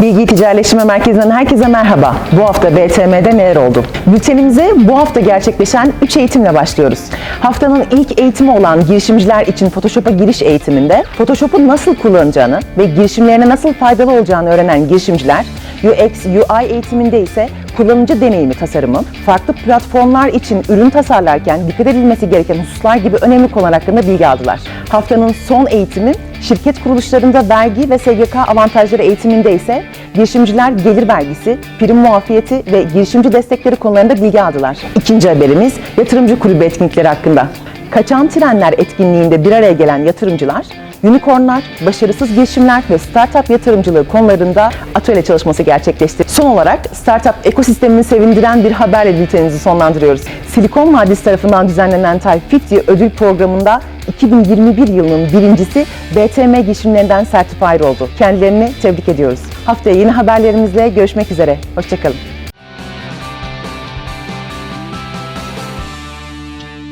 Bilgi Ticaretleşme Merkezi'nden herkese merhaba. Bu hafta BTM'de neler oldu? Bültenimize bu hafta gerçekleşen 3 eğitimle başlıyoruz. Haftanın ilk eğitimi olan girişimciler için Photoshop'a giriş eğitiminde Photoshop'u nasıl kullanacağını ve girişimlerine nasıl faydalı olacağını öğrenen girişimciler, UX, UI eğitiminde ise kullanıcı deneyimi tasarımı, farklı platformlar için ürün tasarlarken dikkat edilmesi gereken hususlar gibi önemli konular hakkında bilgi aldılar. Haftanın son eğitimi şirket kuruluşlarında vergi ve SGK avantajları eğitiminde ise girişimciler gelir vergisi, prim muafiyeti ve girişimci destekleri konularında bilgi aldılar. İkinci haberimiz yatırımcı kulübü etkinlikleri hakkında. Kaçan Trenler etkinliğinde bir araya gelen yatırımcılar, unicornlar, başarısız girişimler ve startup yatırımcılığı konularında atölye çalışması gerçekleşti. Son olarak startup ekosistemini sevindiren bir haberle bültenimizi sonlandırıyoruz. Silikon Vadisi tarafından düzenlenen Type 50 ödül programında 2021 yılının birincisi BTM girişimlerinden Certified oldu. Kendilerini tebrik ediyoruz. Haftaya yeni haberlerimizle görüşmek üzere. Hoşçakalın.